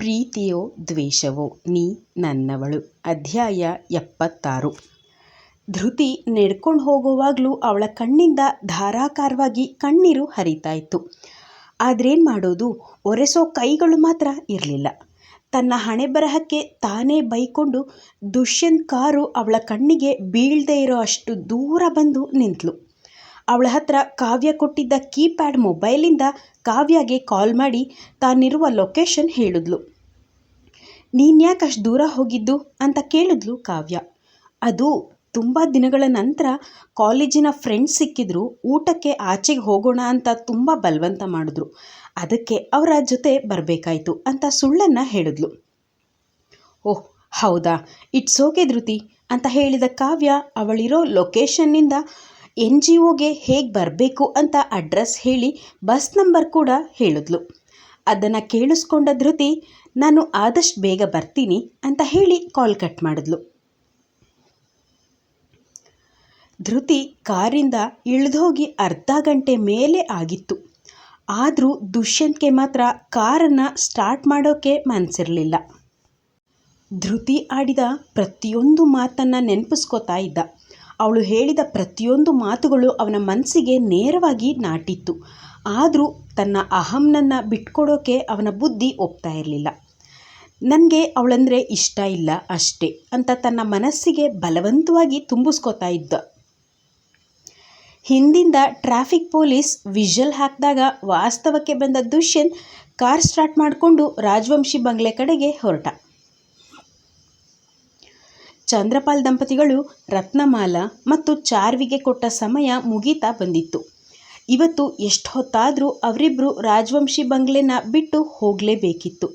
ಪ್ರೀತಿಯೋ ದ್ವೇಷವೋ ನೀ ನನ್ನವಳು. ಅಧ್ಯಾಯ ಎಪ್ಪತ್ತಾರು. ಧೃತಿ ನೆಡ್ಕೊಂಡು ಹೋಗೋವಾಗಲೂ ಅವಳ ಕಣ್ಣಿಂದ ಧಾರಾಕಾರವಾಗಿ ಕಣ್ಣೀರು ಹರಿತಾ ಇತ್ತು. ಆದ್ರೇನು ಮಾಡೋದು? ಒರೆಸೋ ಕೈಗಳು ಮಾತ್ರ ಇರಲಿಲ್ಲ. ತನ್ನ ಹಣೆ ಬರಹಕ್ಕೆ ತಾನೇ ಬೈಕೊಂಡು ದುಷ್ಯಂತ್ ಕಾರು ಅವಳ ಕಣ್ಣಿಗೆ ಬೀಳದೇ ಇರೋ ಅಷ್ಟು ದೂರ ಬಂದು ನಿಂತಳು ಅವಳ ಹತ್ರ ಕಾವ್ಯ ಕೊಟ್ಟಿದ್ದ ಕೀಪ್ಯಾಡ್ ಮೊಬೈಲಿಂದ ಕಾವ್ಯಗೆ ಕಾಲ್ ಮಾಡಿ ತಾನಿರುವ ಲೊಕೇಶನ್ ಹೇಳಿದ್ಲು. ನೀನ್ಯಾಕೆ ಅಷ್ಟು ದೂರ ಹೋಗಿದ್ದು? ಅಂತ ಕೇಳಿದ್ಲು ಕಾವ್ಯ. ಅದು ತುಂಬ ದಿನಗಳ ನಂತರ ಕಾಲೇಜಿನ ಫ್ರೆಂಡ್ಸ್ ಸಿಕ್ಕಿದ್ರು, ಊಟಕ್ಕೆ ಆಚೆಗೆ ಹೋಗೋಣ ಅಂತ ತುಂಬ ಬಲವಂತ ಮಾಡಿದ್ರು. ಅದಕ್ಕೆ ಅವರ ಜೊತೆ ಬರಬೇಕಾಯ್ತು ಅಂತ ಸುಳ್ಳನ್ನು ಹೇಳಿದ್ಲು. ಓಹ್, ಹೌದಾ? ಇಟ್ಸ್ ಓಕೆ ಧೃತಿ ಅಂತ ಹೇಳಿದ ಕಾವ್ಯ ಅವಳಿರೋ ಲೊಕೇಶನ್ನಿಂದ ಎನ್ ಜಿ ಒಗೆ ಹೇಗೆ ಬರಬೇಕು ಅಂತ ಅಡ್ರೆಸ್ ಹೇಳಿ ಬಸ್ ನಂಬರ್ ಕೂಡ ಹೇಳಿದ್ಲು. ಅದನ್ನು ಕೇಳಿಸ್ಕೊಂಡ ಧೃತಿ, ನಾನು ಆದಷ್ಟು ಬೇಗ ಬರ್ತೀನಿ ಅಂತ ಹೇಳಿ ಕಾಲ್ ಕಟ್ ಮಾಡಿದ್ಲು. ಧೃತಿ ಕಾರಿಂದ ಇಳಿದೋಗಿ ಅರ್ಧ ಗಂಟೆ ಮೇಲೆ ಆಗಿತ್ತು. ಆದರೂ ದುಷ್ಯಂತ್ಗೆ ಮಾತ್ರ ಕಾರನ್ನು ಸ್ಟಾರ್ಟ್ ಮಾಡೋಕ್ಕೆ ಮನಸ್ಸಿರಲಿಲ್ಲ ಧೃತಿ ಆಡಿದ ಪ್ರತಿಯೊಂದು ಮಾತನ್ನು ನೆನಪಿಸ್ಕೋತಾ ಇದ್ದ. ಅವಳು ಹೇಳಿದ ಪ್ರತಿಯೊಂದು ಮಾತುಗಳು ಅವನ ಮನಸ್ಸಿಗೆ ನೇರವಾಗಿ ನಾಟಿತ್ತು. ಆದರೂ ತನ್ನ ಅಹಂನನ್ನು ಬಿಟ್ಕೊಡೋಕೆ ಅವನ ಬುದ್ಧಿ ಒಪ್ತಾ ಇರಲಿಲ್ಲ. ನನಗೆ ಅವಳಂದರೆ ಇಷ್ಟ ಇಲ್ಲ ಅಷ್ಟೇ ಅಂತ ತನ್ನ ಮನಸ್ಸಿಗೆ ಬಲವಂತವಾಗಿ ತುಂಬಿಸ್ಕೋತಾ ಇದ್ದ. ಹಿಂದಿಂದ ಟ್ರಾಫಿಕ್ ಪೊಲೀಸ್ ವಿಷಲ್ ಹಾಕಿದಾಗ ವಾಸ್ತವಕ್ಕೆ ಬಂದ ದುಷ್ಯಂತ್ ಕಾರ್ ಸ್ಟಾರ್ಟ್ ಮಾಡಿಕೊಂಡು ರಾಜವಂಶಿ ಬಂಗ್ಲೆ ಕಡೆಗೆ ಹೊರಟ. ಚಂದ್ರಪಾಲ್ ದಂಪತಿಗಳು ರತ್ನಮಾಲ ಮತ್ತು ಚಾರ್ವಿಗೆ ಕೊಟ್ಟ ಸಮಯ ಮುಗೀತಾ ಬಂದಿತ್ತು. ಇವತ್ತು ಎಷ್ಟು ಹೊತ್ತಾದರೂ ಅವರಿಬ್ಬರು ರಾಜವಂಶಿ ಬಂಗ್ಲೆನ ಬಿಟ್ಟು ಹೋಗಲೇಬೇಕಿತ್ತು.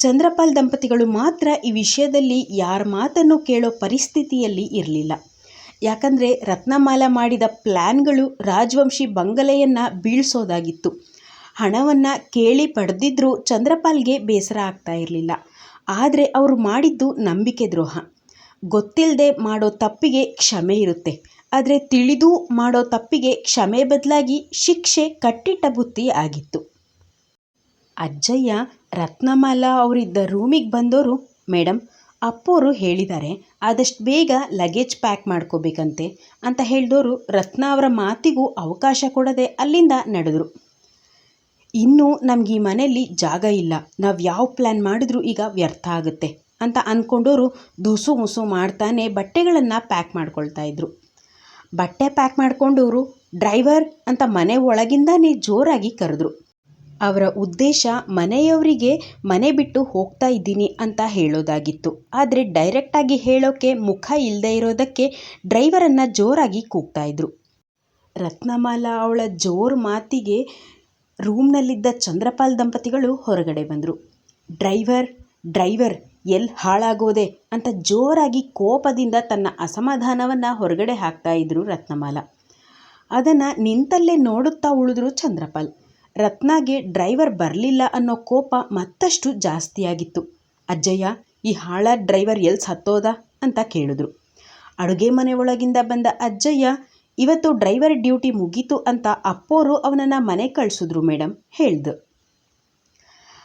ಚಂದ್ರಪಾಲ್ ದಂಪತಿಗಳು ಮಾತ್ರ ಈ ವಿಷಯದಲ್ಲಿ ಯಾರ ಮಾತನ್ನು ಕೇಳೋ ಪರಿಸ್ಥಿತಿಯಲ್ಲಿ ಇರಲಿಲ್ಲ. ಯಾಕಂದರೆ ರತ್ನಮಾಲ ಮಾಡಿದ ಪ್ಲ್ಯಾನ್ಗಳು ರಾಜವಂಶಿ ಬಂಗಲೆಯನ್ನು ಬೀಳ್ಸೋದಾಗಿತ್ತು. ಹಣವನ್ನು ಕೇಳಿ ಪಡೆದಿದ್ದರೂ ಚಂದ್ರಪಾಲ್ಗೆ ಬೇಸರ ಆಗ್ತಾ ಇರಲಿಲ್ಲ. ಆದರೆ ಅವರು ಮಾಡಿದ್ದು ನಂಬಿಕೆ ದ್ರೋಹ. ಗೊತ್ತಿಲ್ಲದೆ ಮಾಡೋ ತಪ್ಪಿಗೆ ಕ್ಷಮೆ ಇರುತ್ತೆ. ಆದರೆ ತಿಳಿದು ಮಾಡೋ ತಪ್ಪಿಗೆ ಕ್ಷಮೆ ಬದಲಾಗಿ ಶಿಕ್ಷೆ ಕಟ್ಟಿಟ್ಟ ಬುತ್ತಿ ಆಗಿತ್ತು. ಅಜ್ಜಯ್ಯ ರತ್ನಮಾಲ ಅವರಿದ್ದ ರೂಮಿಗೆ ಬಂದವರು ಮೇಡಮ್ ಅಪ್ಪೋರು ಹೇಳಿದ್ದಾರೆ ಆದಷ್ಟು ಬೇಗ ಲಗೇಜ್ ಪ್ಯಾಕ್ ಮಾಡ್ಕೋಬೇಕಂತೆ ಅಂತ ಹೇಳಿದವರು ರತ್ನ ಅವರ ಮಾತಿಗೂ ಅವಕಾಶ ಕೊಡದೆ ಅಲ್ಲಿಂದ ನಡೆದರು. ಇನ್ನೂ ನಮ್ಗೆ ಈ ಮನೆಯಲ್ಲಿ ಜಾಗ ಇಲ್ಲ. ನಾವು ಯಾವ ಪ್ಲ್ಯಾನ್ ಮಾಡಿದ್ರೂ ಈಗ ವ್ಯರ್ಥ ಆಗುತ್ತೆ. ಅಂತ ಅಂದ್ಕೊಂಡವರು ದುಸು ಮುಸು ಮಾಡ್ತಾನೆ ಬಟ್ಟೆಗಳನ್ನು ಪ್ಯಾಕ್ ಮಾಡ್ಕೊಳ್ತಾ ಇದ್ರು. ಬಟ್ಟೆ ಪ್ಯಾಕ್ ಮಾಡಿಕೊಂಡವರು ಡ್ರೈವರ್ ಅಂತ ಮನೆ ಒಳಗಿಂದಾನೇ ಜೋರಾಗಿ ಕರೆದ್ರು. ಅವರ ಉದ್ದೇಶ ಮನೆಯವರಿಗೆ ಮನೆ ಬಿಟ್ಟು ಹೋಗ್ತಾ ಇದ್ದೀನಿ ಅಂತ ಹೇಳೋದಾಗಿತ್ತು. ಆದರೆ ಡೈರೆಕ್ಟಾಗಿ ಹೇಳೋಕ್ಕೆ ಮುಖ ಇಲ್ಲದೆ ಇರೋದಕ್ಕೆ ಡ್ರೈವರನ್ನು ಜೋರಾಗಿ ಕೂಗ್ತಾ ಇದ್ರು. ರತ್ನಮಾಲ ಅವಳ ಜೋರು ಮಾತಿಗೆ ರೂಮ್ನಲ್ಲಿದ್ದ ಚಂದ್ರಪಾಲ್ ದಂಪತಿಗಳು ಹೊರಗಡೆ ಬಂದರು. ಡ್ರೈವರ್ ಡ್ರೈವರ್ ಎಲ್ಲಿ ಹಾಳಾಗೋದೆ ಅಂತ ಜೋರಾಗಿ ಕೋಪದಿಂದ ತನ್ನ ಅಸಮಾಧಾನವನ್ನು ಹೊರಗಡೆ ಹಾಕ್ತಾ ಇದ್ರು ರತ್ನಮಾಲ. ಅದನ್ನು ನಿಂತಲ್ಲೇ ನೋಡುತ್ತಾ ಉಳಿದ್ರು ಚಂದ್ರಪಾಲ್. ರತ್ನಾಗೆ ಡ್ರೈವರ್ ಬರಲಿಲ್ಲ ಅನ್ನೋ ಕೋಪ ಮತ್ತಷ್ಟು ಜಾಸ್ತಿಯಾಗಿತ್ತು. ಅಜ್ಜಯ್ಯ, ಈ ಹಾಳಾದ ಡ್ರೈವರ್ ಎಲ್ಲಿ ಸತ್ತೋದ ಅಂತ ಕೇಳಿದ್ರು. ಅಡುಗೆ ಮನೆ ಒಳಗಿಂದ ಬಂದ ಅಜ್ಜಯ್ಯ, ಇವತ್ತು ಡ್ರೈವರ್ ಡ್ಯೂಟಿ ಮುಗೀತು ಅಂತ ಅಪ್ಪೋರು ಅವನನ್ನು ಮನೆ ಕಳಿಸಿದ್ರು ಮೇಡಮ್ ಹೇಳ್ದು.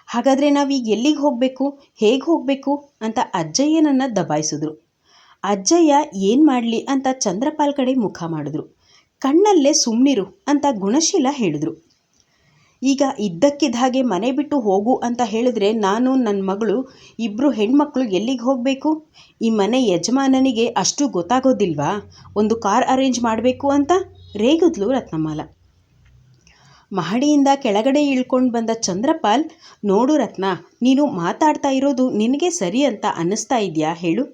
ಹಾಗಾದರೆ ನಾವೀಗ ಎಲ್ಲಿಗೆ ಹೋಗಬೇಕು? ಹೇಗೆ ಹೋಗಬೇಕು? ಅಂತ ಅಜ್ಜಯ್ಯನನ್ನು ದಬಾಯಿಸಿದ್ರು. ಅಜ್ಜಯ್ಯ ಏನು ಮಾಡಲಿ ಅಂತ ಚಂದ್ರಪಾಲ್ ಕಡೆ ಮುಖ ಮಾಡಿದ್ರು. ಕಣ್ಣಲ್ಲೇ ಸುಮ್ಮನಿರು ಅಂತ ಗುಣಶೀಲ ಹೇಳಿದ್ರು. ಈಗ ಇದ್ದಕ್ಕಿದ್ದ ಹಾಗೆ ಮನೆ ಬಿಟ್ಟು ಹೋಗು ಅಂತ ಹೇಳಿದ್ರೆ ನಾನು ನನ್ನ ಮಗಳು ಇಬ್ಬರು ಹೆಣ್ಮಕ್ಳು ಎಲ್ಲಿಗೆ ಹೋಗಬೇಕು? ಈ ಮನೆ ಯಜಮಾನನಿಗೆ ಅಷ್ಟು ಗೊತ್ತಾಗೋದಿಲ್ವಾ? ಒಂದು ಕಾರ್ ಅರೇಂಜ್ ಮಾಡಬೇಕು ಅಂತ? ರೇಗಿದ್ಲು ರತ್ನಮಾಲ. ಮಹಡಿಯಿಂದ ಕೆಳಗಡೆ ಇಳ್ಕೊಂಡು ಬಂದ ಚಂದ್ರಪಾಲ್, ನೋಡು ರತ್ನ, ನೀನು ಮಾತಾಡ್ತಾ ಇರೋದು ನಿನಗೆ ಸರಿ ಅಂತ ಅನ್ನಿಸ್ತಾ ಇದೆಯಾ ಹೇಳು.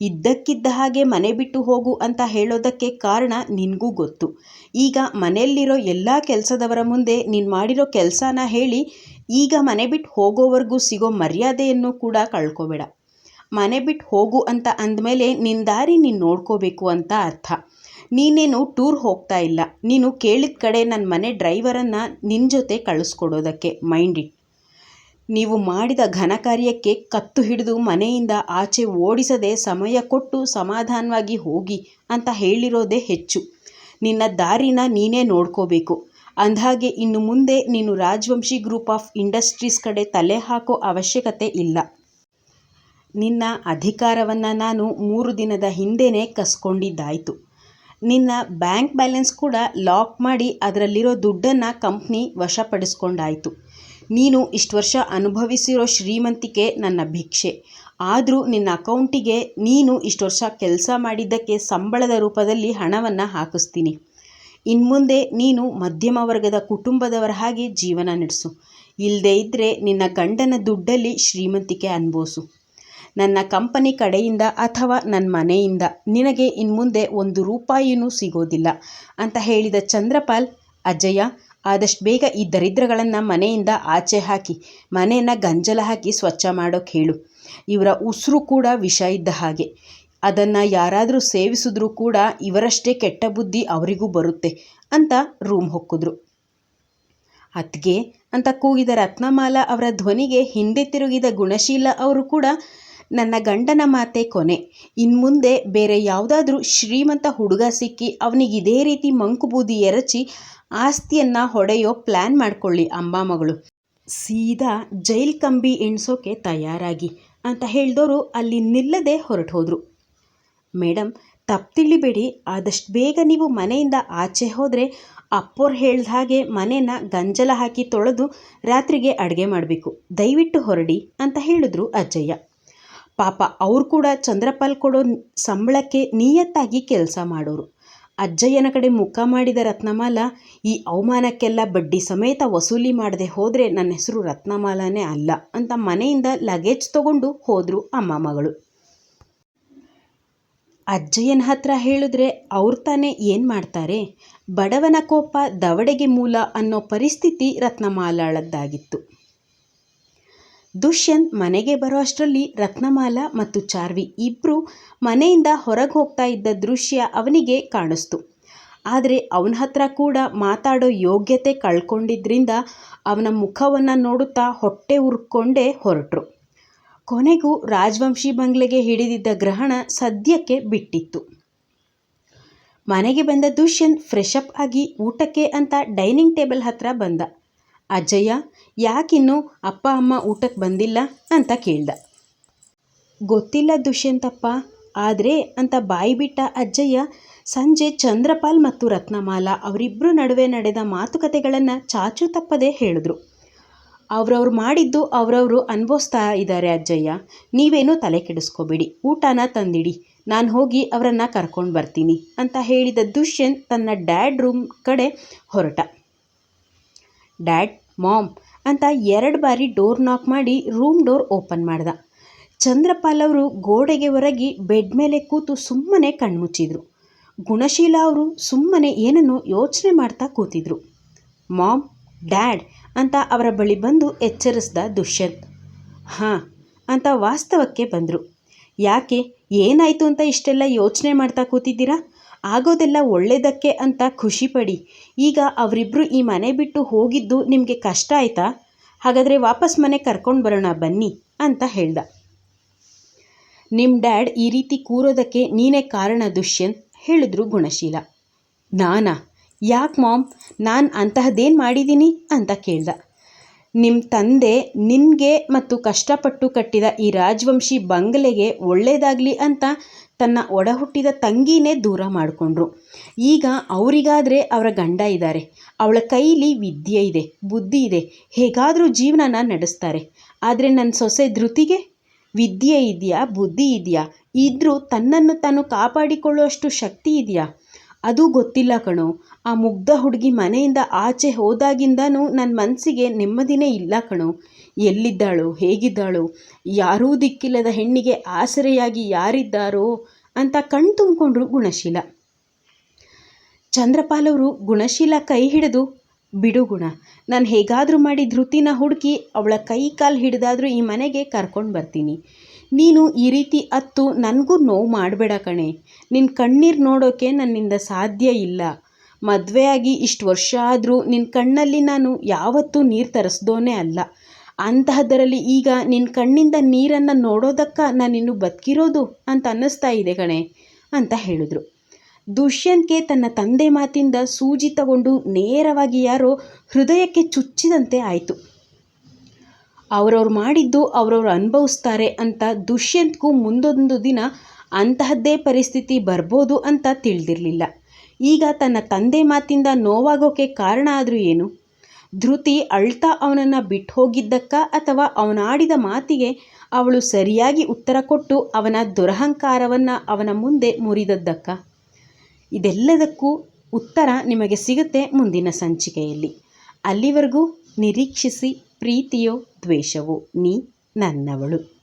ಇದ್ದಕ್ಕಿದ್ದ ಹಾಗೆ ಮನೆ ಬಿಟ್ಟು ಹೋಗು ಅಂತ ಹೇಳೋದಕ್ಕೆ ಕಾರಣ ನಿನಗೂ ಗೊತ್ತು. ಈಗ ಮನೆಯಲ್ಲಿರೋ ಎಲ್ಲ ಕೆಲಸದವರ ಮುಂದೆ ನೀನು ಮಾಡಿರೋ ಕೆಲಸನ ಹೇಳಿ, ಈಗ ಮನೆ ಬಿಟ್ಟು ಹೋಗೋವರೆಗೂ ಸಿಗೋ ಮರ್ಯಾದೆಯನ್ನು ಕೂಡ ಕಳ್ಕೊಬೇಡ. ಮನೆ ಬಿಟ್ಟು ಹೋಗು ಅಂತ ಅಂದಮೇಲೆ ನಿನ್ನ ದಾರಿ ನೀನು ನೋಡ್ಕೋಬೇಕು ಅಂತ ಅರ್ಥ. ನೀನೇನು ಟೂರ್ ಹೋಗ್ತಾ ಇಲ್ಲ. ನೀನು ಕೇಳಿದ ಕಡೆ ನನ್ನ ಮನೆ ಡ್ರೈವರನ್ನು ನಿನ್ನ ಜೊತೆ ಕಳಿಸ್ಕೊಡೋದಕ್ಕೆ, ಮೈಂಡ್ ಇಟ್. ನೀವು ಮಾಡಿದ ಘನ ಕಾರ್ಯಕ್ಕೆ ಕತ್ತು ಹಿಡಿದು ಮನೆಯಿಂದ ಆಚೆ ಓಡಿಸದೆ ಸಮಯ ಕೊಟ್ಟು ಸಮಾಧಾನವಾಗಿ ಹೋಗಿ ಅಂತ ಹೇಳಿರೋದೇ ಹೆಚ್ಚು. ನಿನ್ನ ದಾರಿನ ನೀನೇ ನೋಡ್ಕೋಬೇಕು. ಅಂದಹಾಗೆ ಇನ್ನು ಮುಂದೆ ನೀನು ರಾಜವಂಶಿ ಗ್ರೂಪ್ ಆಫ್ ಇಂಡಸ್ಟ್ರೀಸ್ ಕಡೆ ತಲೆ ಹಾಕೋ ಅವಶ್ಯಕತೆ ಇಲ್ಲ. ನಿನ್ನ ಅಧಿಕಾರವನ್ನು ನಾನು ಮೂರು ದಿನದ ಹಿಂದೆಯೇ ಕಸ್ಕೊಂಡಿದ್ದಾಯಿತು. ನಿನ್ನ ಬ್ಯಾಂಕ್ ಬ್ಯಾಲೆನ್ಸ್ ಕೂಡ ಲಾಕ್ ಮಾಡಿ ಅದರಲ್ಲಿರೋ ದುಡ್ಡನ್ನು ಕಂಪ್ನಿ ವಶಪಡಿಸ್ಕೊಂಡಾಯಿತು. ನೀನು ಇಷ್ಟು ವರ್ಷ ಅನುಭವಿಸಿರೋ ಶ್ರೀಮಂತಿಕೆ ನನ್ನ ಭಿಕ್ಷೆ. ಆದರೂ ನಿನ್ನ ಅಕೌಂಟಿಗೆ ನೀನು ಇಷ್ಟು ವರ್ಷ ಕೆಲಸ ಮಾಡಿದ್ದಕ್ಕೆ ಸಂಬಳದ ರೂಪದಲ್ಲಿ ಹಣವನ್ನು ಹಾಕಿಸ್ತೀನಿ. ಇನ್ನು ಮುಂದೆ ನೀನು ಮಧ್ಯಮ ವರ್ಗದ ಕುಟುಂಬದವರ ಹಾಗೆ ಜೀವನ ನಡೆಸು. ಇಲ್ಲದೇ ಇದ್ದರೆ ನಿನ್ನ ಗಂಡನ ದುಡ್ಡಲ್ಲಿ ಶ್ರೀಮಂತಿಕೆ ಅನುಭವಿಸು. ನನ್ನ ಕಂಪನಿ ಕಡೆಯಿಂದ ಅಥವಾ ನನ್ನ ಮನೆಯಿಂದ ನಿನಗೆ ಇನ್ಮುಂದೆ ಒಂದು ರೂಪಾಯಿನೂ ಸಿಗೋದಿಲ್ಲ ಅಂತ ಹೇಳಿದ ಚಂದ್ರಪಾಲ್ ಅಜಯ ಆದಷ್ಟು ಬೇಗ ಈ ದರಿದ್ರಗಳನ್ನು ಮನೆಯಿಂದ ಆಚೆ ಹಾಕಿ, ಮನೆಯನ್ನು ಗಂಜಲ ಹಾಕಿ ಸ್ವಚ್ಛ ಮಾಡೋಕ್ಕೆ ಹೇಳು. ಇವರ ಉಸಿರು ಕೂಡ ವಿಷ ಇದ್ದ ಹಾಗೆ. ಅದನ್ನು ಯಾರಾದರೂ ಸೇವಿಸಿದ್ರೂ ಕೂಡ ಇವರಷ್ಟೇ ಕೆಟ್ಟ ಬುದ್ಧಿ ಅವರಿಗೂ ಬರುತ್ತೆ ಅಂತ ರೂಮ್ ಹೊಕ್ಕಿದ್ರು. ಅತ್ಗೆ ಅಂತ ಕೂಗಿದ ರತ್ನಮಾಲಾ ಅವರ ಧ್ವನಿಗೆ ಹಿಂದೆ ತಿರುಗಿದ ಗುಣಶೀಲ ಅವರು ಕೂಡ ನನ್ನ ಗಂಡನ ಮಾತೆ ಕೊನೆ. ಇನ್ಮುಂದೆ ಬೇರೆ ಯಾವುದಾದ್ರೂ ಶ್ರೀಮಂತ ಹುಡುಗ ಸಿಕ್ಕಿ ಅವನಿಗೆ ಇದೇ ರೀತಿ ಮಂಕುಬೂದಿ ಎರಚಿ ಆಸ್ತಿಯನ್ನು ಹೊಡೆಯೋ ಪ್ಲ್ಯಾನ್ ಮಾಡಿಕೊಳ್ಳಿ ಅಂಬಾ ಮಗಳು. ಸೀದಾ ಜೈಲ್ ಕಂಬಿ ಎಣಿಸೋಕೆ ತಯಾರಾಗಿ ಅಂತ ಹೇಳಿದವರು ಅಲ್ಲಿ ನಿಲ್ಲದೆ ಹೊರಟು ಹೋದರು. ಮೇಡಮ್ ತಪ್ಪು ತಿಳಿಬೇಡಿ ಆದಷ್ಟು ಬೇಗ ನೀವು ಮನೆಯಿಂದ ಆಚೆ ಹೋದರೆ ಅಪ್ಪೋರು ಹೇಳ್ದ ಹಾಗೆ ಮನೇನ ಗಂಜಲ ಹಾಕಿ ತೊಳೆದು ರಾತ್ರಿಗೆ ಅಡುಗೆ ಮಾಡಬೇಕು. ದಯವಿಟ್ಟು ಹೊರಡಿ ಅಂತ ಹೇಳಿದ್ರು ಅಜ್ಜಯ್ಯ. ಪಾಪ ಅವ್ರು ಕೂಡ ಚಂದ್ರಪಾಲ್ ಕೊಡೋ ಸಂಬಳಕ್ಕೆ ನಿಯತ್ತಾಗಿ ಕೆಲಸ ಮಾಡೋರು. ಅಜ್ಜಯ್ಯನ ಕಡೆ ಮುಖ ಮಾಡಿದ ರತ್ನಮಾಲ ಈ ಅವಮಾನಕ್ಕೆಲ್ಲ ಬಡ್ಡಿ ಸಮೇತ ವಸೂಲಿ ಮಾಡದೆ ಹೋದರೆ ನನ್ನ ಹೆಸರು ರತ್ನಮಾಲಾನೇ ಅಲ್ಲ ಅಂತ ಮನೆಯಿಂದ ಲಗೇಜ್ ತಗೊಂಡು ಹೋದರು ಅಮ್ಮ ಮಗಳು. ಅಜ್ಜಯ್ಯನ ಹತ್ರ ಹೇಳಿದ್ರೆ ಅವ್ರು ತಾನೇ ಏನು ಮಾಡ್ತಾರೆ? ಬಡವನ ಕೋಪ ದವಡೆಗೆ ಮೂಲ ಅನ್ನೋ ಪರಿಸ್ಥಿತಿ ರತ್ನಮಾಲಾಳದ್ದಾಗಿತ್ತು. ದುಷ್ಯಂತ್ ಮನೆಗೆ ಬರೋ ಅಷ್ಟರಲ್ಲಿ ರತ್ನಮಾಲಾ ಮತ್ತು ಚಾರ್ವಿ ಇಬ್ಬರು ಮನೆಯಿಂದ ಹೊರಗೆ ಹೋಗ್ತಾ ಇದ್ದ ದೃಶ್ಯ ಅವನಿಗೆ ಕಾಣಿಸ್ತು. ಆದರೆ ಅವನ ಹತ್ರ ಕೂಡ ಮಾತಾಡೋ ಯೋಗ್ಯತೆ ಕಳ್ಕೊಂಡಿದ್ದರಿಂದ ಅವನ ಮುಖವನ್ನು ನೋಡುತ್ತಾ ಹೊಟ್ಟೆ ಉರ್ಕೊಂಡೇ ಹೊರಟರು. ಕೊನೆಗೂ ರಾಜವಂಶಿ ಬಂಗ್ಲೆಗೆ ಹಿಡಿದಿದ್ದ ಗ್ರಹಣ ಸದ್ಯಕ್ಕೆ ಬಿಟ್ಟಿತ್ತು. ಮನೆಗೆ ಬಂದ ದುಷ್ಯಂತ್ ಫ್ರೆಶ್ ಅಪ್ ಆಗಿ ಊಟಕ್ಕೆ ಅಂತ ಡೈನಿಂಗ್ ಟೇಬಲ್ ಹತ್ರ ಬಂದ. ಅಜ್ಜಯ್ಯ ಯಾಕಿನ್ನೂ ಅಪ್ಪ, ಅಮ್ಮ ಊಟಕ್ಕೆ ಬಂದಿಲ್ಲ ಅಂತ ಕೇಳ್ದ. ಗೊತ್ತಿಲ್ಲ ದುಷ್ಯಂತಪ್ಪ, ಆದರೆ ಅಂತ ಬಾಯಿ ಬಿಟ್ಟ ಅಜ್ಜಯ್ಯ ಸಂಜೆ ಚಂದ್ರಪಾಲ್ ಮತ್ತು ರತ್ನಮಾಲಾ ಅವರಿಬ್ಬರು ನಡುವೆ ನಡೆದ ಮಾತುಕತೆಗಳನ್ನು ಚಾಚು ತಪ್ಪದೆ ಹೇಳಿದ್ರು. ಅವ್ರವ್ರು ಮಾಡಿದ್ದು ಅವರವರು ಅನುಭವಿಸ್ತಾ ಇದ್ದಾರೆ ಅಜ್ಜಯ್ಯ. ನೀವೇನೂ ತಲೆ ಕೆಡಿಸ್ಕೋಬೇಡಿ. ಊಟನ ತಂದಿಡಿ. ನಾನು ಹೋಗಿ ಅವರನ್ನು ಕರ್ಕೊಂಡು ಬರ್ತೀನಿ ಅಂತ ಹೇಳಿದ ದುಷ್ಯಂತ್ ತನ್ನ ಡ್ಯಾಡ್ ರೂಮ್ ಕಡೆ ಹೊರಟ. ಡ್ಯಾಡ್, ಮಾಮ್ ಅಂತ ಎರಡು ಬಾರಿ ಡೋರ್ ನಾಕ್ ಮಾಡಿ ರೂಮ್ ಡೋರ್ ಓಪನ್ ಮಾಡ್ದ. ಚಂದ್ರಪಾಲ್ ಅವರು ಗೋಡೆಗೆ ಹೊರಗಿ ಬೆಡ್ ಮೇಲೆ ಕೂತು ಸುಮ್ಮನೆ ಕಣ್ಮುಚ್ಚಿದ್ರು ಗುಣಶೀಲ ಅವರು ಸುಮ್ಮನೆ ಏನನ್ನು ಯೋಚನೆ ಮಾಡ್ತಾ ಕೂತಿದ್ರು. ಮಾಮ್, ಡ್ಯಾಡ್ ಅಂತ ಅವರ ಬಳಿ ಬಂದು ಎಚ್ಚರಿಸ್ದ ದುಷ್ಯಂತ್. ಹಾಂ ಅಂತ ವಾಸ್ತವಕ್ಕೆ ಬಂದರು. ಯಾಕೆ? ಏನಾಯಿತು ಅಂತ ಇಷ್ಟೆಲ್ಲ ಯೋಚನೆ ಮಾಡ್ತಾ ಕೂತಿದ್ದೀರಾ? ಆಗೋದೆಲ್ಲ ಒಳ್ಳೆಯದಕ್ಕೆ ಅಂತ ಖುಷಿಪಡಿ ಈಗ ಅವರಿಬ್ಬರು ಈ ಮನೆ ಬಿಟ್ಟು ಹೋಗಿದ್ದು ನಿಮಗೆ ಕಷ್ಟ ಆಯಿತಾ? ಹಾಗಾದರೆ ವಾಪಸ್ ಮನೆ ಕರ್ಕೊಂಡು ಬರೋಣ ಬನ್ನಿ ಅಂತ ಹೇಳ್ದ. ನಿಮ್ಮ ಡ್ಯಾಡ್ ಈ ರೀತಿ ಕೂರೋದಕ್ಕೆ ನೀನೇ ಕಾರಣ ದುಷ್ಯಂತ್ ಹೇಳಿದ್ರು ಗುಣಶೀಲ. ನಾನಾ? ಯಾಕೆ ಮಾಮ್? ನಾನು ಅಂತಹದ್ದೇನು ಮಾಡಿದ್ದೀನಿ ಅಂತ ಕೇಳ್ದ. ನಿಮ್ಮ ತಂದೆ ನಿನಗೆ ಮತ್ತು ಕಷ್ಟಪಟ್ಟು ಕಟ್ಟಿದ ಈ ರಾಜವಂಶಿ ಬಂಗಲೆಗೆ ಒಳ್ಳೆಯದಾಗಲಿ ಅಂತ ತನ್ನ ಒಡಹುಟ್ಟಿದ ತಂಗಿನೇ ದೂರ ಮಾಡಿಕೊಂಡ್ರು. ಈಗ ಅವರಿಗಾದರೆ ಅವರ ಗಂಡ ಇದ್ದಾರೆ ಅವಳ ಕೈಲಿ ವಿದ್ಯೆ ಇದೆ, ಬುದ್ಧಿ ಇದೆ. ಹೇಗಾದರೂ ಜೀವನನ ನಡೆಸ್ತಾರೆ. ಆದರೆ ನನ್ನ ಸೊಸೆ ಧೃತಿಗೆ, ವಿದ್ಯೆ ಇದೆಯಾ, ಬುದ್ಧಿ ಇದೆಯಾ? ಇದ್ದರೂ ತನ್ನನ್ನು ತಾನು ಕಾಪಾಡಿಕೊಳ್ಳುವಷ್ಟು ಶಕ್ತಿ ಇದೆಯಾ? ಅದು ಗೊತ್ತಿಲ್ಲ ಕಣೋ. ಆ ಮುಗ್ಧ ಹುಡುಗಿ ಮನೆಯಿಂದ ಆಚೆ ಹೋದಾಗಿಂದನೂ ನನ್ನ ಮನಸ್ಸಿಗೆ ನೆಮ್ಮದಿನೇ ಇಲ್ಲ ಕಣೋ. ಎಲ್ಲಿದ್ದಾಳು, ಹೇಗಿದ್ದಾಳು, ಯಾರೂ ದಿಕ್ಕಿಲ್ಲದ ಹೆಣ್ಣಿಗೆ ಆಸರೆಯಾಗಿ ಯಾರಿದ್ದಾರೋ ಅಂತ ಕಣ್ ತುಂಬಿಕೊಂಡ್ರು ಗುಣಶೀಲ. ಚಂದ್ರಪಾಲವರು ಗುಣಶೀಲ ಕೈ ಹಿಡಿದು, ಬಿಡು ಗುಣ, ನಾನು ಹೇಗಾದರೂ ಮಾಡಿ ಧೃತಿನ ಹುಡುಕಿ ಅವಳ ಕೈ ಕಾಲು ಹಿಡಿದಾದರೂ ಈ ಮನೆಗೆ ಕರ್ಕೊಂಡು ಬರ್ತೀನಿ. ನೀನು ಈ ರೀತಿ ಅತ್ತು ನನಗೂ ನೋವು ಮಾಡಬೇಡ ಕಣೆ. ನಿನ್ನ ಕಣ್ಣೀರು ನೋಡೋಕೆ ನನ್ನಿಂದ ಸಾಧ್ಯ ಇಲ್ಲ. ಮದುವೆಯಾಗಿ ಇಷ್ಟು ವರ್ಷ ಆದರೂ ನಿನ್ನ ಕಣ್ಣಲ್ಲಿ ನಾನು ಯಾವತ್ತೂ ನೀರು ತರಿಸ್ದೋನೇ ಅಲ್ಲ. ಅಂತಹದ್ದರಲ್ಲಿ ಈಗ ನಿನ್ನ ಕಣ್ಣಿಂದ ನೀರನ್ನು ನೋಡೋದಕ್ಕ ನಾನಿನ್ನು ಬದುಕಿರೋದು ಅಂತ ಅನ್ನಿಸ್ತಾ ಇದೆ ಕಣೆ, ಅಂತ ಹೇಳಿದ್ರು. ದುಷ್ಯಂತ್ಗೆ ತನ್ನ ತಂದೆ ಮಾತಿಂದ ಸೂಜಿ ತಗೊಂಡು ನೇರವಾಗಿ ಯಾರೋ ಹೃದಯಕ್ಕೆ ಚುಚ್ಚಿದಂತೆ ಆಯಿತು. ಅವರವ್ರು ಮಾಡಿದ್ದು ಅವರವ್ರು ಅನುಭವಿಸ್ತಾರೆ ಅಂತ ದುಷ್ಯಂತ್ಗೂ ಮುಂದೊಂದು ದಿನ ಅಂತಹದ್ದೇ ಪರಿಸ್ಥಿತಿ ಬರ್ಬೋದು ಅಂತ ತಿಳಿದಿರಲಿಲ್ಲ. ಈಗ ತನ್ನ ತಂದೆ ಮಾತಿಂದ ನೋವಾಗೋಕೆ ಕಾರಣ ಆದರೂ ಏನು? ಧೃತಿ ಅಳ್ತಾ ಅವನನ್ನು ಬಿಟ್ಟು ಹೋಗಿದ್ದಕ್ಕ ಅಥವಾ ಅವನಾಡಿದ ಮಾತಿಗೆ ಅವಳು ಸರಿಯಾಗಿ ಉತ್ತರ ಕೊಟ್ಟು ಅವನ ದುರಹಂಕಾರವನ್ನು ಅವನ ಮುಂದೆ ಮುರಿದದ್ದಕ್ಕ? ಇದೆಲ್ಲದಕ್ಕೂ ಉತ್ತರ ನಿಮಗೆ ಸಿಗುತ್ತೆ ಮುಂದಿನ ಸಂಚಿಕೆಯಲ್ಲಿ. ಅಲ್ಲಿವರೆಗೂ ನಿರೀಕ್ಷಿಸಿ, ಪ್ರೀತಿಯೋ ದ್ವೇಷವೋ ನೀ ನನ್ನವಳು.